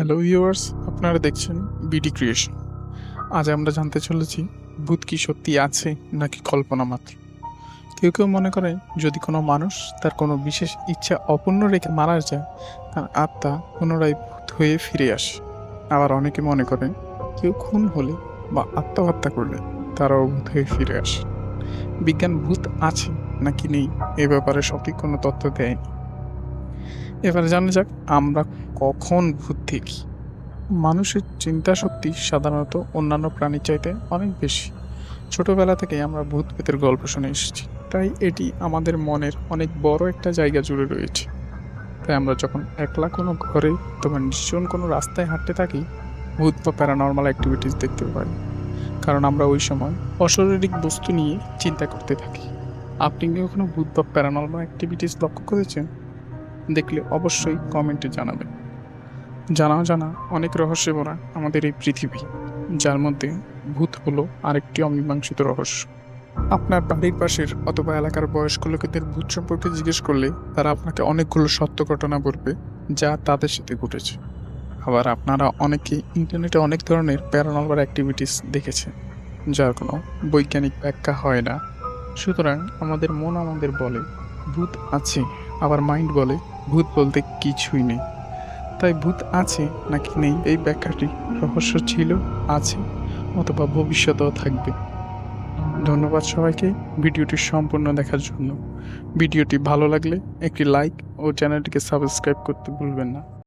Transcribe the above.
Hello viewers, আপনারা দেখছেন BD creation আজ আমরা জানতে চলেছি, ভূত কি সত্যি আছে নাকি কল্পনা মাত্র? কেউ কেউ মনে করে, যদি কোনো মানুষ তার কোনো বিশেষ ইচ্ছা অপূর্ণ রেখে মারা যায়, তার আত্মা পুনরায় ভূত হয়ে ফিরে আসে। আবার অনেকে মনে করেন কেউ খুন হলে বা আত্মহত্যা করলে তারাও ভূত হয়ে ফিরে আসে। বিজ্ঞান ভূত আছে নাকি নেই, এ ব্যাপারে সঠিক কোনো তথ্য দেয়নি। এবার জানা যাক আমরা কখন ভূত দেখি মানুষের চিন্তা শক্তি সাধারণত অন্যান্য প্রাণীর চাইতে অনেক বেশি। ছোটবেলা থেকে আমরা ভূত পেতের গল্প শুনে এসেছি। তাই এটি আমাদের মনের অনেক বড় একটা জায়গা জুড়ে রয়েছে। তাই আমরা যখন একলা কোনো ঘরে অথবা নিশ্চন কোনো রাস্তায় হাঁটতে থাকি, ভূত বা প্যারানর্মাল অ্যাক্টিভিটিস দেখতে পাই। কারণ আমরা ওই সময় অশারীরিক বস্তু নিয়ে চিন্তা করতে থাকি। আপনি কি কখনো ভূত বা প্যারানর্মাল অ্যাক্টিভিটিস লক্ষ্য করেছেন? দেখলে অবশ্যই কমেন্টে জানাবেন। জানা জানা, অনেক রহস্যে ভরা আমাদের এই পৃথিবী, যার মধ্যে ভূত হলো আরেকটি অমীমাংসিত রহস্য। আপনার বাড়ির পাশের অথবা এলাকার বয়স্ক লোকেদের ভূত সম্পর্কে জিজ্ঞেস করলে তারা আপনাকে অনেকগুলো সত্য ঘটনা বলবে, যা তাদের সাথে ঘটেছে। আবার আপনারা অনেকে ইন্টারনেটে অনেক ধরনের প্যারানর্মাল অ্যাক্টিভিটিস দেখেছেন, যার কোনো বৈজ্ঞানিক ব্যাখ্যা হয় না। সুতরাং আমাদের মন আমাদের বলে, ভূত আছে, আবার মাইন্ড বলে ভূত বলতে কিছুই নেই। তাই ভূত আছে নাকি নেই এই ব্যাখ্যাটি রহস্য ছিল, আছে, অথবা ভবিষ্যতেও থাকবে। ধন্যবাদ সবাইকে ভিডিওটি সম্পূর্ণ দেখার জন্য। ভিডিওটি ভালো লাগলে একটি লাইক ও চ্যানেলটিকে সাবস্ক্রাইব করতে ভুলবেন না।